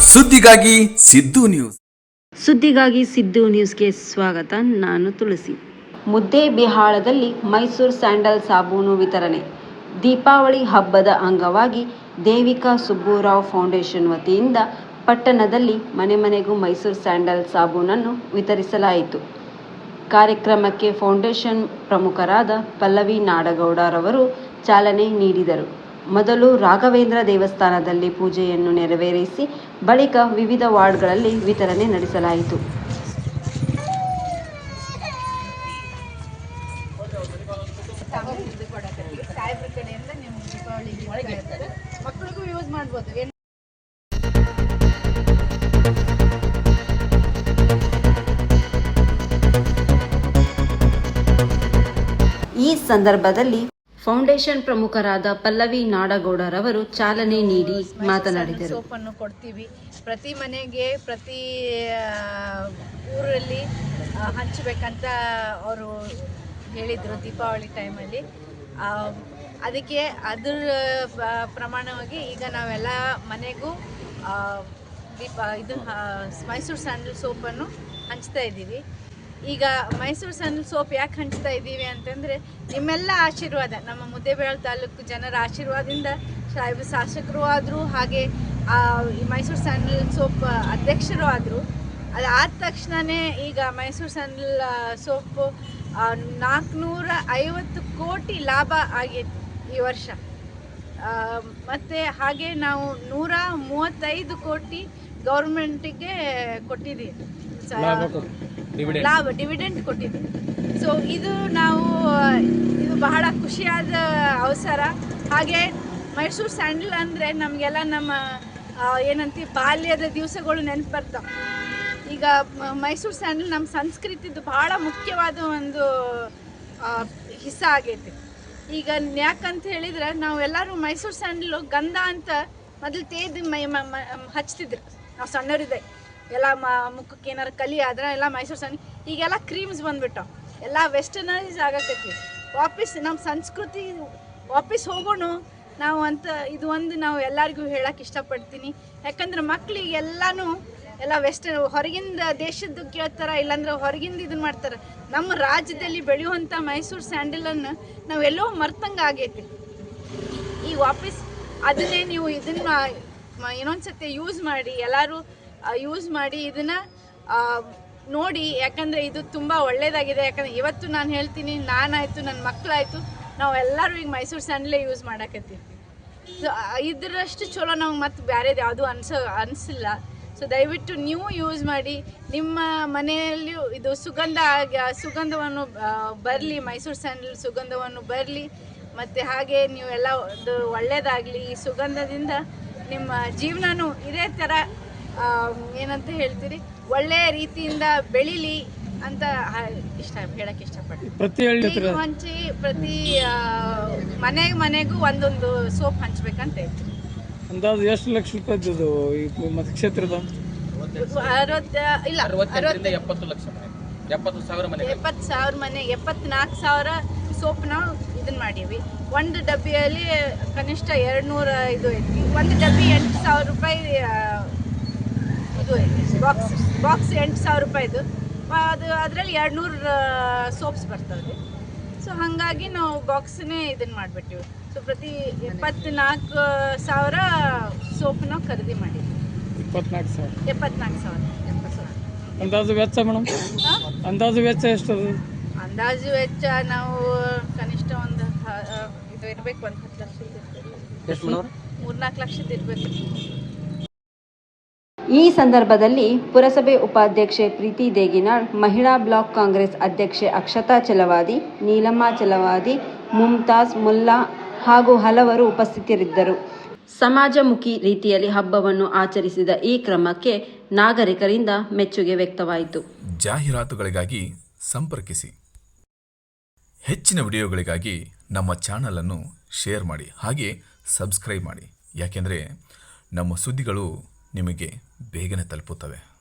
ಸುದ್ದಿಗಾಗಿ ಸಿದ್ದು ನ್ಯೂಸ್. ಸುದ್ದಿಗಾಗಿ ಸಿದ್ದು ನ್ಯೂಸ್ಗೆ ಸ್ವಾಗತ ನಾನು ತುಳಸಿ. ಮುದ್ದೆ ಬಿಹಾಳದಲ್ಲಿ ಮೈಸೂರು ಸ್ಯಾಂಡಲ್ ಸಾಬೂನು ವಿತರಣೆ. ದೀಪಾವಳಿ ಹಬ್ಬದ ಅಂಗವಾಗಿ ದೇವಿಕಾ ಸುಬ್ಬುರಾವ್ ಫೌಂಡೇಶನ್ ವತಿಯಿಂದ ಪಟ್ಟಣದಲ್ಲಿ ಮನೆ ಮನೆಗೂ ಮೈಸೂರು ಸ್ಯಾಂಡಲ್ ಸಾಬೂನನ್ನು ವಿತರಿಸಲಾಯಿತು. ಕಾರ್ಯಕ್ರಮಕ್ಕೆ ಫೌಂಡೇಶನ್ ಪ್ರಮುಖರಾದ ಪಲ್ಲವಿ ನಾಡಗೌಡರವರು ಚಾಲನೆ ನೀಡಿದರು. ಮೊದಲು ರಾಘವೇಂದ್ರ ದೇವಸ್ಥಾನದಲ್ಲಿ ಪೂಜೆಯನ್ನು ನೆರವೇರಿಸಿ ಬಳಿಕ ವಿವಿಧ ವಾರ್ಡ್ಗಳಲ್ಲಿ ವಿತರಣೆ ನಡೆಸಲಾಯಿತು. ಈ ಸಂದರ್ಭದಲ್ಲಿ ಫೌಂಡೇಶನ್ ಪ್ರಮುಖರಾದ ಪಲ್ಲವಿ ನಾಡಗೌಡರವರು ಚಾಲನೆ ನೀಡಿ ಮಾತನಾಡಿದರು. ಸೋಪನ್ನು ಕೊಡ್ತೀವಿ. ಪ್ರತಿ ಮನೆಗೆ, ಪ್ರತಿ ಊರಲ್ಲಿ ಹಂಚಬೇಕಂತ ಅವರು ಹೇಳಿದರು ದೀಪಾವಳಿ ಟೈಮಲ್ಲಿ ಅದಕ್ಕೆ ಅದರ ಪ್ರಮಾಣವಾಗಿ ಈಗ ನಾವೆಲ್ಲ ಮನೆಗೂ ದೀಪ, ಇದು ಮೈಸೂರು ಸ್ಯಾಂಡಲ್ ಸೋಪನ್ನು ಹಂಚ್ತಾ ಇದ್ದೀವಿ. ಈಗ ಮೈಸೂರು ಸ್ಯಾಂಡಲ್ ಸೋಪ್ ಯಾಕೆ ಹಂಚ್ತಾ ಇದ್ದೀವಿ ಅಂತಂದರೆ ನಿಮ್ಮೆಲ್ಲ ಆಶೀರ್ವಾದ, ನಮ್ಮ ಮುದ್ದೇಬೇಳ ತಾಲೂಕು ಜನರ ಆಶೀರ್ವಾದದಿಂದ ಸಾಹೇಬ ಶಾಸಕರು ಆದರು ಹಾಗೆ ಈ ಮೈಸೂರು ಸ್ಯಾಂಡಲ್ ಸೋಪ್ ಅಧ್ಯಕ್ಷರು ಆದರು, ಅದು ಆದ ತಕ್ಷಣವೇ ಈಗ ಮೈಸೂರು ಸ್ಯಾಂಡಲ್ ಸೋಪು ನಾಲ್ಕುನೂರ ಐವತ್ತು ಕೋಟಿ ಲಾಭ ಆಗೈತಿ ಈ ವರ್ಷ. ಮತ್ತು ಹಾಗೆ ನಾವು ನೂರ ಮೂವತ್ತೈದು ಕೋಟಿ ಗೌರ್ಮೆಂಟಿಗೆ ಕೊಟ್ಟಿದ್ದೀವಿ. ಲಾಭ ಡಿವಿಡೆಂಟ್ ಕೊಟ್ಟಿದೆ ಸೊ ಇದು ನಾವು, ಇದು ಬಹಳ ಖುಷಿಯಾದ ಅವಸರ. ಹಾಗೆ ಮೈಸೂರು ಸ್ಯಾಂಡಲ್ ಅಂದರೆ ನಮಗೆಲ್ಲ ನಮ್ಮ ಏನಂತೀವಿ ಬಾಲ್ಯದ ದಿವಸಗಳು ನೆನಪು ಬರ್ತಾವೆ ಈಗ ಮೈಸೂರು ಸ್ಯಾಂಡಲ್ ನಮ್ಮ ಸಂಸ್ಕೃತಿದು ಬಹಳ ಮುಖ್ಯವಾದ ಒಂದು ಹಿಸ್ಸ ಆಗೈತೆ. ಈಗ ಯಾಕಂತ ಹೇಳಿದ್ರೆ ನಾವೆಲ್ಲರೂ ಮೈಸೂರು ಸ್ಯಾಂಡಲು ಗಂಧ ಅಂತ ಮೊದಲು ತೇದು ಮ- ಹಚ್ತಿದ್ರು. ನಾವು ಸಣ್ಣವರಿದ್ದೆ ಎಲ್ಲ ಮುಖಕ್ಕೆ ಏನಾರು ಕಲಿ ಆದ್ರೆ ಎಲ್ಲ ಮೈಸೂರು ಸಣ್ಣ ಈಗೆಲ್ಲ ಕ್ರೀಮ್ಸ್ ಬಂದ್ಬಿಟ್ಟು ಎಲ್ಲ ವೆಸ್ಟರ್ನೈಸ್ ಆಗಕತ್ತಿ. ವಾಪಸ್ ನಮ್ಮ ಸಂಸ್ಕೃತಿ, ವಾಪಸ್ ಹೋಗೋಣ. ನಾವು ಅಂತ, ಇದು ಒಂದು ನಾವು ಎಲ್ಲರಿಗೂ ಹೇಳಕ್ಕೆ ಇಷ್ಟಪಡ್ತೀನಿ. ಯಾಕಂದ್ರೆ ಮಕ್ಳಿಗೆ ಎಲ್ಲಾನು ಎಲ್ಲ ವೆಸ್ಟರ್ನ್ ಹೊರಗಿಂದ ದೇಶದ್ದು ಕೇಳ್ತಾರ, ಇಲ್ಲಾಂದ್ರೆ ಹೊರಗಿಂದ ಇದನ್ನ ಮಾಡ್ತಾರೆ. ನಮ್ಮ ರಾಜ್ಯದಲ್ಲಿ ಬೆಳೆಯುವಂಥ ಮೈಸೂರು ಸ್ಯಾಂಡಲನ್ನು ನಾವು ಎಲ್ಲೋ ಮರ್ತಂಗ ಆಗೈತಿ. ಈ ವಾಪಸ್, ಅದನ್ನೇ ನೀವು ಇದನ್ನ ಇನ್ನೊಂದ್ಸತಿ ಯೂಸ್ ಮಾಡಿ ಎಲ್ಲರೂ ಯೂಸ್ ಮಾಡಿ ಇದನ್ನ ನೋಡಿ, ಯಾಕಂದ್ರೆ ಇದು ತುಂಬಾ ಒಳ್ಳೇದಾಗಿದೆ. ಯಾಕಂದ್ರೆ ಇವತ್ತು ನಾನು ಹೇಳ್ತೀನಿ, ನಾನಾಯ್ತು ನನ್ನ ಮಕ್ಕಳಾಯ್ತು ನಾವು ಎಲ್ಲರೂ ಈಗ ಮೈಸೂರು ಸ್ಯಾಂಡಲೇ ಯೂಸ್ ಮಾಡಕತ್ತೀವಿ. ಸೊ ಇದರಷ್ಟು ಚಲೋ ನಮ್ಗೆ ಮತ್ತೆ ಬೇರೆದು ಯಾವುದು ಅನ್ಸೋ, ಅನಿಸಿಲ್ಲ. ಸೊ ದಯವಿಟ್ಟು ನೀವು ಯೂಸ್ ಮಾಡಿ, ನಿಮ್ಮ ಮನೆಯಲ್ಲಿಯೂ ಇದು ಸುಗಂಧ ಆಗಿ ಸುಗಂಧವನ್ನು ಬರಲಿ, ಮೈಸೂರು ಸ್ಯಾಂಡಲ್ ಸುಗಂಧವನ್ನು ಬರಲಿ, ಮತ್ತು ಹಾಗೆ ನೀವೆಲ್ಲ ಒಂದು ಒಳ್ಳೆಯದಾಗಲಿ ಈ ಸುಗಂಧದಿಂದ ನಿಮ್ಮ ಜೀವನನೂ ಇದೇ ಥರ ಏನಂತ ಹೇಳ್ತೀರಿ? ಒಳ್ಳೆ ರೀತಿಯಿಂದ ಬೆಳಿಲಿ ಅಂತ ಇಷ್ಟ ಹೇಳಕ್ ಇಷ್ಟಪಡ್ತೀನಿ. ಪ್ರತಿ ಹಂಚಿ ಪ್ರತಿ ಆ, ಮನೆ ಮನೆಗೂ ಒಂದೊಂದು ಸೋಪ್ ಹಂಚ್ಬೇಕಂತ ಹೇಳ್ತೀನಿ. ಅಂದಾಜು ಎಷ್ಟು ಲಕ್ಷ ರೂಪಾಯಿ ಈ ಮತಕ್ಷೇತ್ರದ ಅರವತ್ತ ಇಲ್ಲ ಎಪ್ಪತ್ತು ಲಕ್ಷ ಮನೆ. ಎಪ್ಪತ್ತು ಸಾವಿರ ಮನೆ. ಎಪ್ಪತ್ತು ಸಾವಿರ ಮನೆ ಎಪ್ಪತ್ನಾಲ್ಕು ಸಾವಿರ ಸೋಪ್ ನಾವು ಇದನ್ನ ಮಾಡೀವಿ. ಒಂದು ಡಬ್ಬಿಯಲ್ಲಿ ಕನಿಷ್ಠ ಎರಡು ನೂರ ಇದು ಐತಿ. ಒಂದು ಡಬ್ಬಿ ಎಂಟು ಸಾವಿರ ರೂಪಾಯಿ ಇದು ಬಾಕ್ಸ್ ಬಾಕ್ಸ್ ಎಂಟು ಸಾವಿರ ರೂಪಾಯಿದು ಅದು ಅದರಲ್ಲಿ ಎರಡು ನೂರು ಸೋಪ್ಸ್ ಬರ್ತವೆ ಸೊ ಹಾಗಾಗಿ ನಾವು ಬಾಕ್ಸನ್ನೇ ಇದನ್ನು ಮಾಡಿಬಿಟ್ಟಿವಿ. ಸೊ ಪ್ರತಿ ಎಪ್ಪತ್ನಾಲ್ಕು ಸಾವಿರ ಸೋಪ್ ನಾವು ಖರೀದಿ ಮಾಡಿದ್ವಿ. ಇಪ್ಪತ್ನಾಲ್ಕು ಸಾವಿರ? ಎಪ್ಪತ್ನಾಲ್ಕು ಸಾವಿರ. ಎಪ್ಪತ್ತು ಸಾವಿರ ಅಂದಾಜು ವೆಚ್ಚ ಮೇಡಮ್? ಅಂದಾಜು ವೆಚ್ಚ ಎಷ್ಟು ಅಂದಾಜು ವೆಚ್ಚ ನಾವು ಕನಿಷ್ಠ ಒಂದು ಇದು ಇರಬೇಕು ಒಂದು ಹತ್ತು ಲಕ್ಷ ಮೂರ್ನಾಲ್ಕು ಲಕ್ಷದ ಇರ್ಬೇಕು. ಈ ಸಂದರ್ಭದಲ್ಲಿ ಪುರಸಭೆ ಉಪಾಧ್ಯಕ್ಷೆ ಪ್ರೀತಿ ದೇಗಿನಾಳ್, ಮಹಿಳಾ ಬ್ಲಾಕ್ ಕಾಂಗ್ರೆಸ್ ಅಧ್ಯಕ್ಷೆ ಅಕ್ಷತಾ ಚಲವಾದಿ, ನೀಲಮ್ಮ ಚಲವಾದಿ ಮುಮ್ತಾಜ್ ಮುಲ್ಲಾ ಹಾಗೂ ಹಲವರು ಉಪಸ್ಥಿತರಿದ್ದರು. ಸಮಾಜಮುಖಿ ರೀತಿಯಲ್ಲಿ ಹಬ್ಬವನ್ನು ಆಚರಿಸಿದ ಈ ಕ್ರಮಕ್ಕೆ ನಾಗರಿಕರಿಂದ ಮೆಚ್ಚುಗೆ ವ್ಯಕ್ತವಾಯಿತು. ಜಾಹೀರಾತುಗಳಿಗಾಗಿ ಸಂಪರ್ಕಿಸಿ. ಹೆಚ್ಚಿನ ವಿಡಿಯೋಗಳಿಗಾಗಿ ನಮ್ಮ ಚಾನಲನ್ನು ಶೇರ್ ಮಾಡಿ, ಹಾಗೆ ಸಬ್ಸ್ಕ್ರೈಬ್ ಮಾಡಿ. ಯಾಕೆಂದರೆ ನಮ್ಮ ಸುದ್ದಿಗಳು ನಿಮಗೆ ಬೇಗನೆ ತಲುಪುತ್ತವೆ.